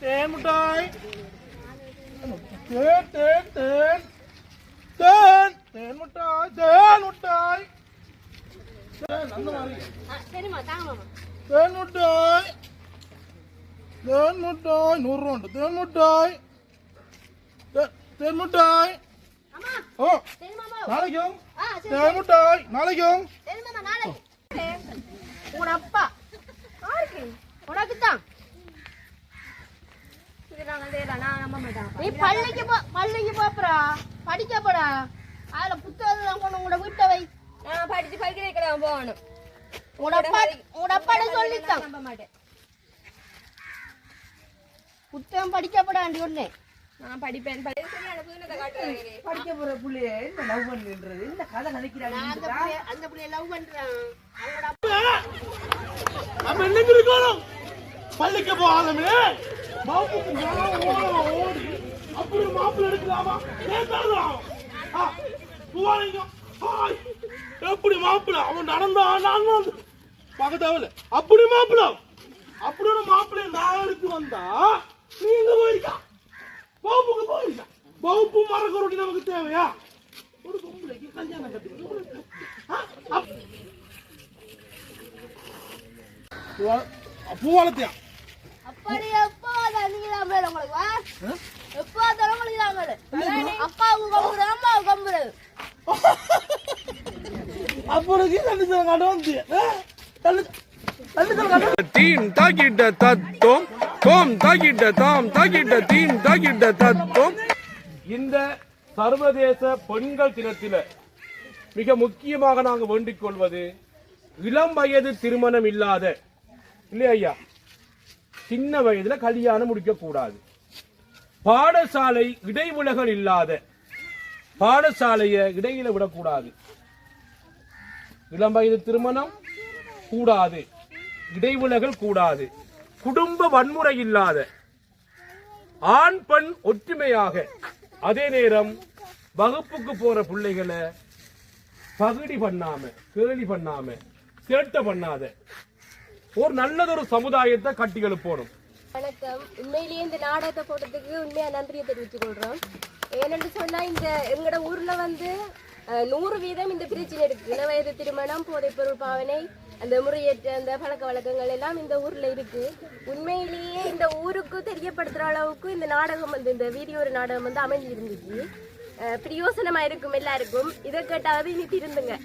தேன் முட்டாய் தேன் தேன் தேன் தேன் தேன் முட்டாய் தேன் முட்டாய் தேன் அந்த மாதிரி தேன் முட்டாய் தேன் முட்டாய் நூறு ரூபா உண்டு தேன் முட்டாய் தேன் முட்டாய் ஓ நாளைக்கும் முட்டாய் நாளைக்கும் உங்களோட அப்பா உனக்கு தான் நீ பள்ளிக்கு போ பள்ளிக்கு போப்புறா படிக்க போடா அதுல புத்தகம் கொண்டு உங்களோட வீட்டை வை. நான் படிச்சு படிக்க வைக்கலாம் போகணும் உங்களோட அப்பா உங்களோட அப்பாட சொல்லித்தான். நம்ப மாட்டேன். புத்தகம் படிக்கப்படாண்டி ஒண்ணு நான் படிப்பேன். படிக்க போற புள்ளைய லவ் பண்ணுன்றது என்ன கதை அந்த நினைக்கிறாங்க புள்ளைய அந்த புள்ளைய லவ் பண்றான். அவங்களோட அப்பா நம்ம என்னங்க இருக்கணும் பள்ளிக்கு போகாதமே மாப்புக்கு போனா ஓட ஓடி அப்படி ஒரு மாப்பிள்ளை எடுக்கலாமா கேட்டாதான் எப்படி மாப்பிள்ள அவன் நடந்தா நான் வந்து பக்கத்தாவில் அப்படி மாப்பிள்ள அப்படி ஒரு மாப்பிள்ளை நான் எடுத்து வந்தா நீங்க போயிருக்கா பவுப்புக்கு போயிருக்கா பவுப்பு மரக்க ரொட்டி நமக்கு தேவையா ஒரு பொம்பளைக்கு கல்யாணம் கட்டி பூவாலத்தியா? அப்படியா? அப்புறம் தீம் தாக்கிட்ட தத்துவம் தோம் தாக்கிட்ட தாம் தாக்கிட்ட தீம் தாக்கிட்ட தத்துவம் இந்த சர்வதேச பெண்கள் தினத்தில மிக முக்கியமாக நாங்க வேண்டிக் கொள்வது இளம் வயது திருமணம் இல்லாத இல்லையா ஐயா? சின்ன வயதுல கல்யாணம் முடிக்க கூடாது. பாடசாலை இடைவுலகல் இல்லாத பாடசாலைய இடையில விடக்கூடாது இளம் வயது திருமணம்? கூடாது. இடைவிலகல் கூடாது. குடும்ப வன்முறை இல்லாத ஆண் பெண் ஒற்றுமையாக அதே நேரம் வகுப்புக்கு போற பிள்ளைகளை பகுடி பண்ணாம கேலி பண்ணாம சேட்டை பண்ணாத. ஒரு நல்லதொரு சமுதாயத்தை கட்டி எழுப்பணும். வணக்கம். உண்மையிலேயே இந்த நாடகத்தை போட்டதுக்கு உண்மையா நன்றியை தெரிவித்துக் கொள்றோம். ஏனென்று சொன்னா இந்த எங்கட ஊர்ல வந்து நூறு வீதம் இந்த பிரச்சனை இருக்கு. இளவயது திருமணம் போதைப்பொருள் பாவனை அந்த முறையற்ற அந்த பழக்க வழக்கங்கள் எல்லாம் இந்த ஊர்ல இருக்கு. உண்மையிலேயே இந்த ஊருக்கு தெரியப்படுத்துற அளவுக்கு இந்த நாடகம் வந்து இந்த வீடியோ ஒரு நாடகம் வந்து அமைஞ்சிருந்துச்சு. பிரயோசனமா இருக்கும் எல்லாருக்கும். இதை கேட்டாவது இனி திருந்துங்க.